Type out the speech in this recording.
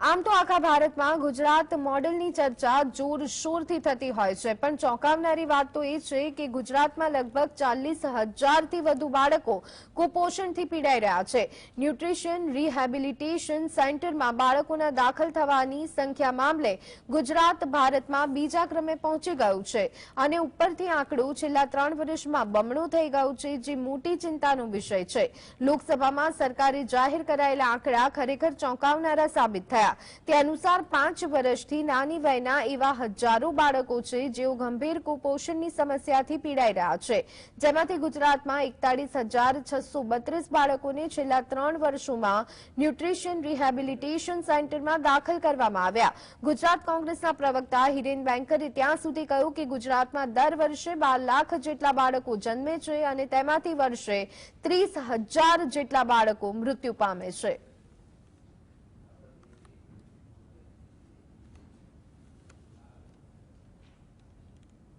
આમ તો આખા ભારતમાં ગુજરાત મોડેલની ચર્ચા જોરશોરથી થતી હોય છે. પણ ચોંકાવનારી વાત તો એ છે કે ગુજરાતમાં લગભગ ચાલીસ હજારથી વધુ બાળકો કુપોષણથી પીડાઈ રહ્યા છે. ન્યુટ્રિશન, રિહેબિલિટેશન સેન્ટરમાં બાળકોના દાખલ થવાની સંખ્યા મામલે ગુજરાત ભારતમાં બીજા ક્રમે પહોંચી ગયું છે અને ઉપરથી આંકડું છેલ્લા ત્રણ વર્ષમાં બમણું થઈ ગયું છે, જે મોટી ચિંતાનો વિષય છે. લોકસભામાં સરકારે જાહેર કરાયેલા આંકડા ખરેખર ચોંકાવનારા સાબિત થયા તે અનુસાર પાંચ વર્ષથી નાની વયના એવા હજારો બાળકો છે જેઓ ગંભીર કુપોષણની સમસ્યાથી પીડાઈ રહ્યા છે. જેમાંથી ગુજરાતમાં એકતાળીસ બાળકોને છેલ્લા ત્રણ વર્ષોમાં ન્યુટ્રિશન રિહેબિલિટેશન સેન્ટરમાં દાખલ કરવામાં આવ્યા. ગુજરાત કોંગ્રેસના પ્રવક્તા હિરેન બેન્કરે ત્યાં સુધી કહ્યું કે ગુજરાતમાં દર વર્ષે બાર લાખ જેટલા બાળકો જન્મે છે અને તેમાંથી વર્ષે ત્રીસ જેટલા બાળકો મૃત્યુ પામે છે.